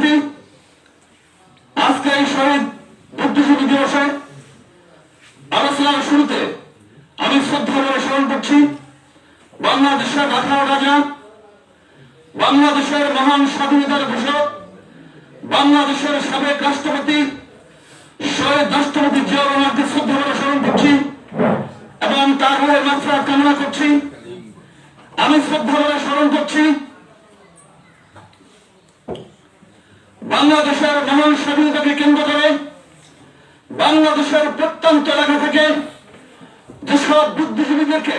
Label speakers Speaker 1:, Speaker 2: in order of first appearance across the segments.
Speaker 1: উপস্থিতি আজকে এই শহীদ বুদ্ধিজীবী দিবসে আলোচনার শুরুতে আমি শ্রদ্ধা করে স্মরণ করছি, বাংলাদেশের আঠারো রাজা, বাংলাদেশের মহান স্বাধীনতার ঘোষক, বাংলাদেশের সাবেক রাষ্ট্রপতি, শহীদ রাষ্ট্রপতি জিয়া রহমানকে শ্রদ্ধা করে স্মরণ করছি এবং তার রোহের মাত্রা কামনা করছি। আমি শ্রদ্ধা করে স্মরণ করছি বাংলাদেশের মহান স্বাধীনতাকে কেন্দ্র করে বাংলাদেশের প্রত্যন্ত এলাকা থেকে যেসব বুদ্ধিজীবীদেরকে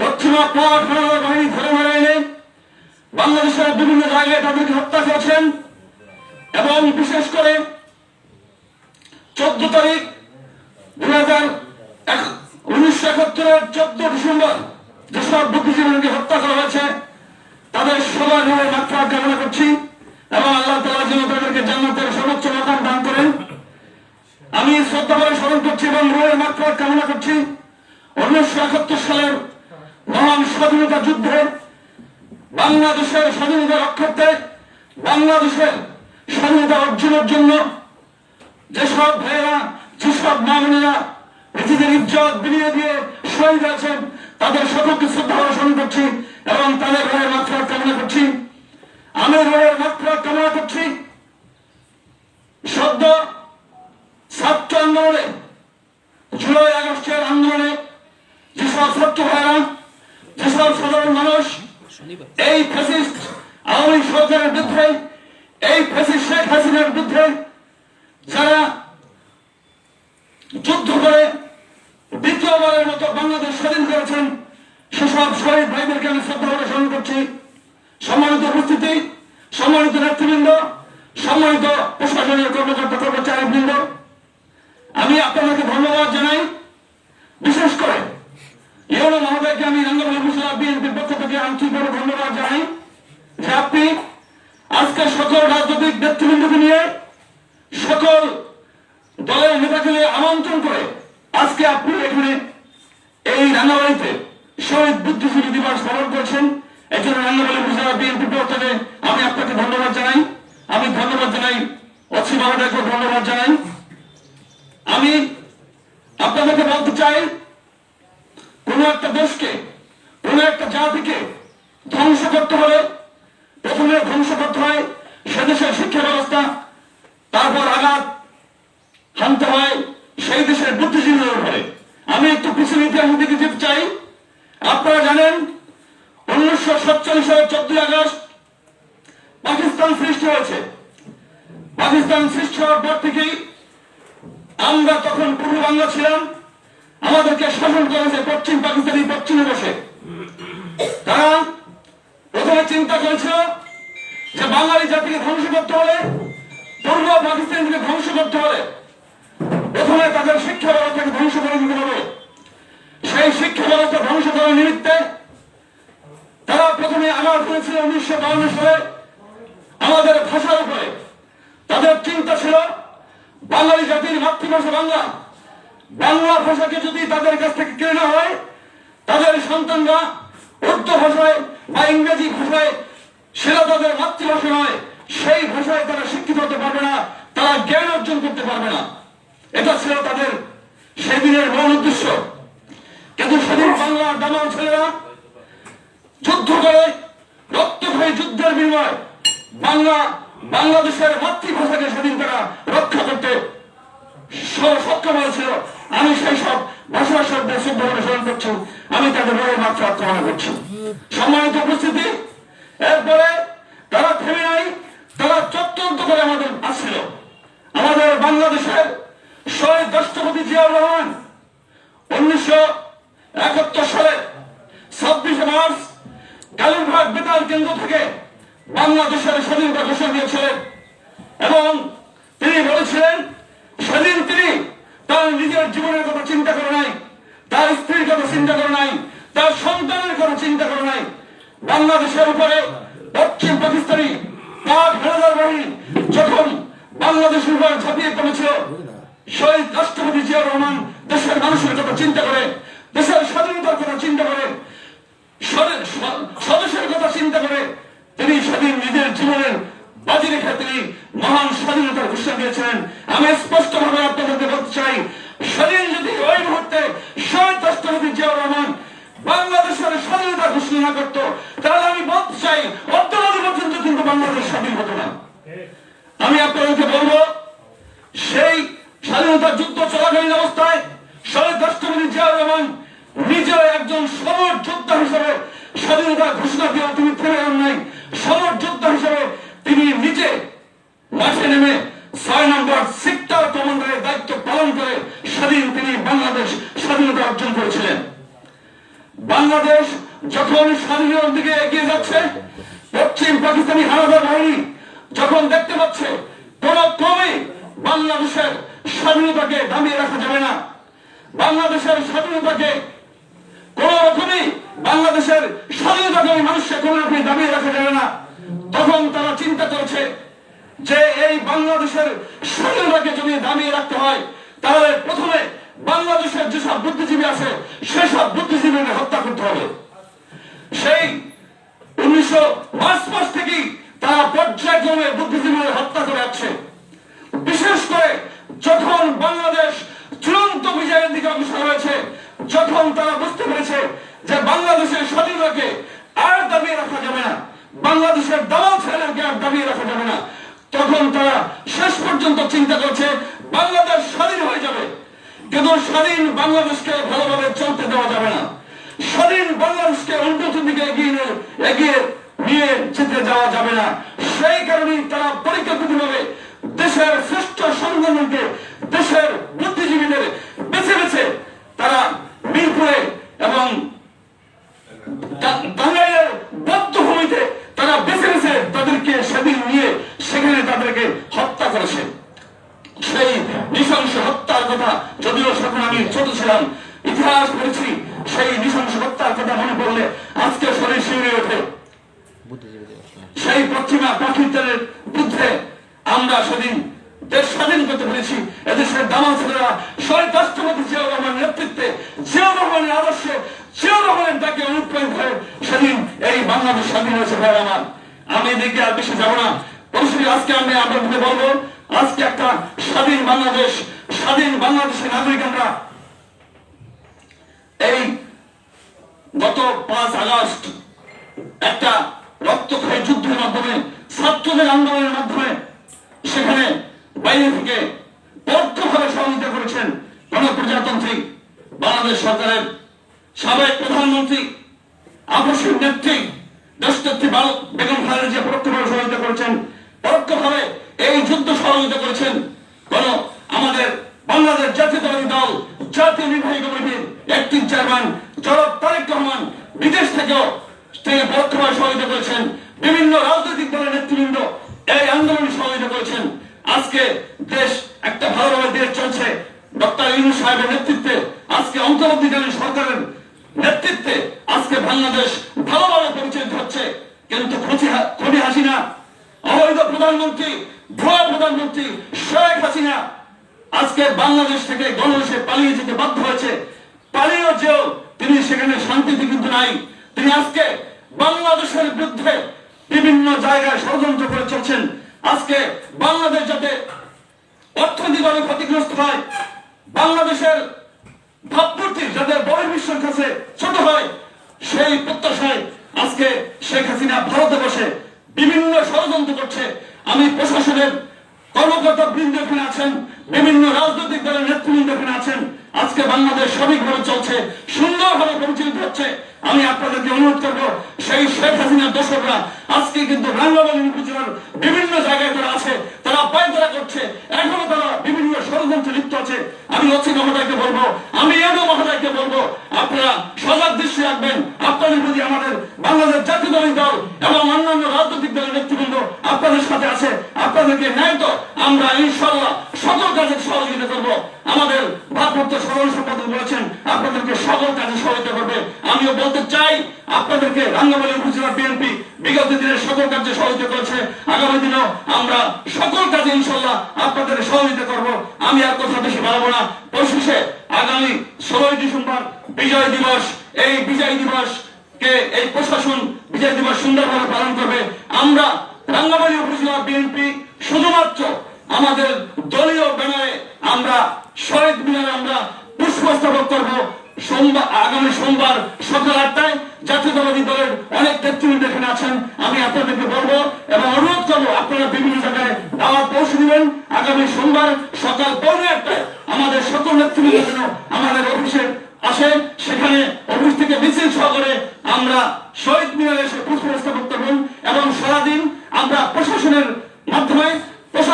Speaker 1: পশ্চিমা পাট বাহিনী ধরে মারা এনে বাংলাদেশের বিভিন্ন জায়গায় তাদেরকে হত্যা করেছেন এবং বিশেষ করে চোদ্দ তারিখ দুই হাজার উনিশশো একাত্তরের চোদ্দ ডিসেম্বর যেসব বুদ্ধিজীবীকে হত্যা করা হয়েছে, তাদের নিয়ে মাত্রা কামনা করছি। এবং আল্লাহ তালা যেন তাদেরকে জান্নাতের সর্বোচ্চ মকাম দান করেন। আমি শ্রদ্ধা করে স্মরণ করছি এবং রোহের মাত্রা কামনা করছি। উনিশশো একাত্তর সালের মহান স্বাধীনতা যুদ্ধে বাংলাদেশের স্বাধীনতা রক্ষার্থে বাংলাদেশের স্বাধীনতা অর্জনের জন্য যেসব ভাইয়েরা, যেসব মামুনিরা নিজেদের ইজ্জত বিলিয়ে দিয়ে শহীদ আছেন তাদের সকলকে শ্রদ্ধা স্মরণ করছি এবং তাদের রোহের মাত্রা কামনা করছি। আমি রোহের মাত্রা কামনা করছি। সদ্য ছাত্র আন্দোলনে, জুলাই আগস্টের আন্দোলনে যেসব ছাত্র ভাইরা যেসব সাধারণ মানুষ, এই ফ্যাসিস্ট আওয়ামী সরকারের বিরুদ্ধে, এই ফ্যাসিস্ট শেখ হাসিনার বিরুদ্ধে যারা যুদ্ধ করে দ্বিতীয়বারের মতো বাংলাদেশ স্বাধীন করেছেন, সেসব শহীদ ভাইদেরকে আমি শ্রদ্ধা স্মরণ করছি। সম্মানিত নেতৃবৃন্দ সম্মানিত প্রশাসনীয় কর্মকর্তা কর্মচারী বৃন্দ আমি আপনাদেরকে ধন্যবাদ জানাই। বিশেষ করে ইউনো মহোদয়কে আমি রঙ্গবলী মুসলা বিএনপির পক্ষ থেকে আন্তরিকভাবে ধন্যবাদ জানাই যে আপনি আজকে সকল রাজনৈতিক নেতৃবৃন্দকে নিয়ে সকল দলের নেতাকে আমন্ত্রণ করে আজকে আপনি এখানে এই রাঙ্গাবাড়িতে শহীদ বুদ্ধিজীবী দিবস পালন করছেন। জন্য রাঙ্গাবাড়ি উপজেলা বিএনপি পক্ষ আমি আপনাকে ধন্যবাদ জানাই। আমি ধন্যবাদ জানাই। অসীম মহোদয়কে ধন্যবাদ জানাই। আমি আপনাদেরকে বলতে চাই, কোন একটা দেশকে, কোন একটা জাতিকে ধ্বংস করতে হলে প্রথমে ধ্বংস করতে হয় সে দেশের শিক্ষা ব্যবস্থা, তারপর আঘাত হানতে হয় সেই দেশের বুদ্ধিজীবীদের উপরে। আমি একটু পিছনে ইতিহাসের দিকে যেতে চাই। আপনারা জানেন উনিশশো সাতচল্লিশ সালের চোদ্দই আগস্ট পাকিস্তান সৃষ্টি হয়েছে। পাকিস্তান সৃষ্টি হওয়ার পর থেকেই আমরা তখন পূর্ব বাংলা ছিলাম। আমাদেরকে শাসন করেছে পশ্চিম পাকিস্তানি পশ্চিমে বসে। তারা প্রথমে চিন্তা করেছিল যে বাঙালি জাতিকে ধ্বংস করতে হলে, পূর্ব পাকিস্তানকে ধ্বংস করতে হলে প্রথমে তাদের শিক্ষা ব্যবস্থাকে ধ্বংস করে দিতে হবে। সেই শিক্ষা ব্যবস্থা ধ্বংস করার নিমিত্তে তারা প্রথমে আমার করেছিল উনিশশো বাউন্ন সালে আমাদের ভাষার উপরে। তাদের চিন্তা ছিল, বাঙালি জাতির মাতৃভাষা বাংলা। বাংলা ভাষাকে যদি তাদের কাছ থেকে কেড়ে নেওয়া হয়, তাদের সন্তানরা উর্দু ভাষায় বা ইংরেজি ভাষায়, সেটা তাদের মাতৃভাষা নয়, সেই ভাষায় তারা শিক্ষিত হতে পারবে না, তারা জ্ঞান অর্জন করতে পারবে না। এটা ছিল তাদের করে রক্ত হয়ে যুদ্ধের বিনিময় বাংলা, বাংলাদেশের মাতৃভাষাকে সেদিন তারা রক্ষা করতে সক্ষম হয়েছিল। আমি সেই সব ভাষা শব্দের শুদ্ধ করে স্মরণ করছি। আমি তাদের বড় মাত্রা আক্রমণ করছি। সম্মানিত উপস্থিতি, এরপরে তারা থেমে নাই, তারা চত্বন্ত করে আমাদের আসছিল। আমাদের বাংলাদেশের শহীদ রাষ্ট্রপতি জিয়াউর রহমান উনিশশো একাত্তর সালে ছাব্বিশে মার্চ কালুরঘাট বেতার কেন্দ্র থেকে বাংলাদেশের স্বাধীনতা ঘোষণা দিয়েছিলেন। এবং তিনি বলেছিলেন সেদিন তিনি তার নিজের জীবনের কথা চিন্তা করে নাই, তার স্ত্রীর কথা চিন্তা করে নাই, তার সন্তানের কথা চিন্তা করে নাই। বাংলাদেশের উপরে পশ্চিম পাকিস্তানি পাক হানাদার বাহিনী যখন বাংলাদেশের উপর ঝাঁপিয়ে পড়েছিল, শহীদ রাষ্ট্রপতি জিয়াউর রহমান দেশের মানুষের কথা চিন্তা করে, দেশের স্বাধীনতার কথা চিন্তা করে চিন্তা করে তিনি সেদিন নিজের জীবনের বাজি রেখে তিনি মহান স্বাধীনতার ঘোষণা দিয়েছিলেন। আমি স্পষ্টভাবে আপনাদেরকে বলতে চাই, স্বাধীন যদি ওই মুহূর্তে জিয়াউর রহমান বাংলাদেশের স্বাধীনতা ঘোষণা করতো, তাহলে আমি বলতে চাই পর্যন্ত কিন্তু বাংলাদেশ স্বাধীন হতো না। আমি আপনাদেরকে বলব, সেই স্বাধীনতা যুদ্ধ চলাকালীন অবস্থায় শহীদ রাষ্ট্রপতি জিয়াউর রহমান নিজেও একজন সমর যোদ্ধা হিসেবে স্বাধীনতা ঘোষণা দিয়ে তিনি থেমে যান নাই। সমর যোদ্ধা হিসেবে তিনি নিজে মাঠে নেমে ছয় নম্বর সেক্টর কমান্ডারের দায়িত্ব পালন করে স্বাধীন তিনি বাংলাদেশ স্বাধীনতা অর্জন করেছিলেন। বাংলাদেশ যখন স্বাধীনতার দিকে এগিয়ে যাচ্ছে, পশ্চিম পাকিস্তানি হানাদার বাহিনী যখন দেখতে পাচ্ছে, কোন ক্রমে বাংলাদেশের স্বাধীনতাকে দামিয়ে রাখা যাবে না। বাংলাদেশের স্বাধীনতাকে কোন রকমই বাংলাদেশের স্বাধীনতাকে মানুষকে কোন রকমই দাবিয়ে রাখা যাবে না, তখন তারা চিন্তা করেছে যে এই বাংলাদেশের স্বাধীনতাকে যদি দামিয়ে রাখতে হয়, তাহলে প্রথমে বাংলাদেশের যেসব বুদ্ধিজীবী আছে, সেসব বুদ্ধিজীবীদের হত্যা করতে হবে। সেই উনিশশো পাঁচ থেকেই তারা পর্যায়ক্রমে বুদ্ধিজীবীদের হত্যা করে যাচ্ছে বিশেষ করে যখন বাংলাদেশ চূড়ান্ত বিজয়ের দিকে অগ্রসর হয়েছে যখন তারা বুঝতে পেরেছে যে বাংলাদেশের স্বাধীনতাকে আর দাবিয়ে রাখা যাবে না বাংলাদেশের দালাল ছেলেকে আর দাবিয়ে রাখা যাবে না। তখন তারা শেষ পর্যন্ত চিন্তা করছে, বাংলাদেশ স্বাধীন হয়ে যাবে। কিন্তু স্বাধীন বাংলাদেশকে ভালোভাবে চলতে দেওয়া যাবে না। স্বাধীন বাংলাদেশকে উন্নতির দিকে এগিয়ে এগিয়ে নিয়ে যেতে যাওয়া যাবে না। সেই কারণেই তারা পরিকল্পিতভাবে দেশের শ্রেষ্ঠ সংগঠনকে, দেশের বুদ্ধিজীবীদের বেছে বেছে তারা মিরপুরে এবং টা- টাঙ্গাইলের বদ্ধভূমিতে তারা বেছে বেছে তাদেরকে সেদিন নিয়ে সেখানে তাদেরকে হত্যা করেছে সেই নৃশংস হত্যার কথা যদিও তখন আমি ছোট ছিলাম ইতিহাস পড়েছি সেই নৃশংস হত্যার কথা মনে পড়লে আজকে শরীর শিউরে ওঠে সেই পশ্চিমা পাকিস্তানের বিরুদ্ধে আমরা সেদিন দেশ স্বাধীন করতে পেরেছি এদেশের দামাল ছেলেরা শহীদ রাষ্ট্রপতি জিয়াউর রহমানের নেতৃত্বে জিয়াউর রহমানের আদর্শে জিয়াউর রহমানের তাকে অনুপ্রাণিত হয়ে সেদিন এই বাংলাদেশ স্বাধীন হয়েছে ভাই আমার। আমি এদিকে আর বেশি যাব না। পরিস্থিতি আজকে আমি আপনাদের বলব, আজকে একটা স্বাধীন বাংলাদেশ, স্বাধীন বাংলাদেশের নাগরিক আমরা এই গত পাঁচ আগস্ট একটা রক্তক্ষয়ী যুদ্ধের মাধ্যমে, ছাত্রদের আন্দোলনের মাধ্যমে সেখানে বাইরে থেকে পরোক্ষভাবে সহযোগিতা করেছেন গণপ্রজাতন্ত্রী বাংলাদেশ সরকারের সাবেক প্রধানমন্ত্রী আবশ্যক নেত্রী, দেশনেত্রী বেগম খালেদা জিয়া পরোক্ষভাবে সহযোগিতা করেছেন। পরোক্ষভাবে এই যুদ্ধ সহযোগিতা করেছেন কোন আমাদের বাংলাদেশ জাতীয়তাবাদী দল, জাতীয় নির্বাহী কমিটির একটি চেয়ারম্যান, জনাব তারেক রহমান বিদেশ থেকেও তিনি পরোক্ষভাবে সহযোগিতা করেছেন। বিভিন্ন রাজনৈতিক দলের নেতৃবৃন্দ এই আন্দোলনে সহযোগিতা করেছেন। আজকে দেশ, একটা ভালোভাবে দেশ চলছে। ডক্টর ইউনুস সাহেবের নেতৃত্বে আজকে অন্তর্বর্তীকালীন সরকারের নেতৃত্বে আজকে বাংলাদেশ ভালোভাবে পরিচালিত হচ্ছে। কিন্তু খুনি হাসিনা, অবৈধ প্রধানমন্ত্রী, ভুয়া প্রধানমন্ত্রী শেখ হাসিনা আজকে বাংলাদেশ থেকে গণদেশে পালিয়ে যেতে বাধ্য হয়েছে। পালিয়েও যেও তিনি সেখানে শান্তিতে কিন্তু নাই। তিনি আজকে বাংলাদেশের বিরুদ্ধে বিভিন্ন জায়গায় ষড়যন্ত্র করে চলছেন। আজকে বাংলাদেশ যাতে অর্থনৈতিকভাবে ক্ষতিগ্রস্ত হয় বাংলাদেশের ভাবমূর্তি যাদের বহির্বিশ্বের কাছে ছোট হয়, সেই প্রত্যাশায় আজকে শেখ হাসিনা ভারতে বসে বিভিন্ন ষড়যন্ত্র করছে। আমি প্রশাসনের কর্মকর্তা বৃন্দ এখানে আছেন, বিভিন্ন রাজনৈতিক দলের নেতৃবৃন্দ এখানে আছেন। আজকে বাংলাদেশ সঠিকভাবে চলছে, সুন্দরভাবে পরিচালিত হচ্ছে। আমি আপনাদেরকে অনুরোধ করব, সেই শেখ হাসিনার দর্শকরা, আজকে কিন্তু রাঙ্গাবাড়ি উপজেলার বিভিন্ন জায়গায় তারা আছে, তারা পায়তারা করছে। এখনও তারা বিভিন্ন ষড়যন্ত্রে লিপ্ত আছে। আমি অচিন মহোদয়কে বলব, আমি এডো মহোদয়কে বলব, আপনারা সজাগ দৃষ্টি রাখবেন। আপনাদের প্রতি আমাদের বাংলাদেশ জাতীয়তাবাদী দল এবং অন্যান্য রাজনৈতিক দলের নেতৃবৃন্দ আপনাদের সাথে আছে। আপনাদেরকে ন্যায় তো আমরা ইনশাল্লাহ সকল কাজের সহযোগিতা করব আমাদের ভারপ্রাপ্ত সাধারণ সম্পাদক বলেছেন আপনাদেরকে সকল কাজে সহযোগিতা করবে। আমিও বলতে চাই, আপনাদেরকে রাঙ্গামালী উপজেলা বিএনপি বিগত দিনের সকল কাজে সহযোগিতা করেছে। আগামী দিনেও আমরা সকল কাজে ইনশাল্লাহ আপনাদের সহযোগিতা করব। আমি আর কথা বেশি বাড়াবো না। পরিশেষে আগামী ষোলোই ডিসেম্বর বিজয় দিবস। এই বিজয় দিবস কে এই প্রশাসন বিজয় দিবস সুন্দরভাবে পালন করবে। আমরা রাঙ্গামাটি উপজেলা বিএনপি শুধুমাত্র আমাদের দলীয় ব্যানারে আমরা শহীদ মিনারে আমরা পুষ্পস্তবক করব। সোমবার, আগামী সোমবার সকাল আটটায় জাতীয়তাবাদী দলের অনেক নেতৃবৃন্দ এখানে আছেন। আমি আপনাদেরকে বলব এবং অনুরোধ করব, আপনারা বিভিন্ন জায়গায় দাওয়াত পৌঁছে দিবেন। আগামী সোমবার সকাল পৌনে আটটায় আমাদের সকল নেতৃবৃন্দ আমাদের অফিসে আসে সেখানে অফিস থেকে মিছিল সহকারে আমরা শহীদ মিনারে এসে পুষ্পস্তবক করবেন এবং সারাদিন আমরা প্রশাসনের মাধ্যমে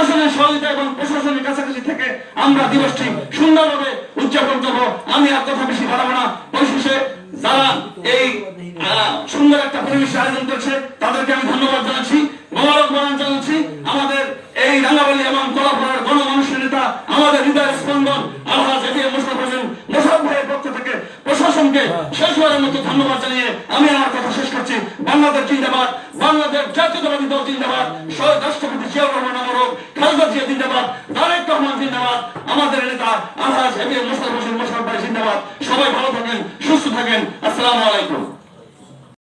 Speaker 1: প্রশাসনের সহযোগিতা এবং প্রশাসনের কাছাকাছি থেকে আমরা দিবসটি সুন্দরভাবে উদযাপন করব। আমি আর কথা বেশি বাড়াবো না। পরিশেষে যারা এই সুন্দর একটা পরিবেশ আয়োজন করছে, তাদেরকে আমি ধন্যবাদ জানাচ্ছি মোবারক জানাচ্ছি। আমাদের এই রাঙ্গাবালি এবং কলাপাড়ার গণমানুষের নেতা, আমাদের হৃদয়ের স্পন্দন আলহাজ এটি মোশারফ হোসেন মোশারফ ভাইয়ের পক্ষ থেকে প্রশাসনকে শেষবারের মতো ধন্যবাদ জানিয়ে আমি আমার কথা শেষ করছি। বাংলাদেশ জিন্দাবাদ, বাংলাদেশ জাতীয়তাবাদী দল জিন্দাবাদ, শহীদ রাষ্ট্রপতি জিয়াউর রহমান আমরক খালেদা জিয়া জিন্দাবাদ, তারেক রহমান জিন্দাবাদ, আমাদের নেতা আলহাজ এ এম মোশারফ হোসেন মোশারফ জিন্দাবাদ। সবাই ভালো থাকেন, সুস্থ থাকেন। আসসালামু আলাইকুম।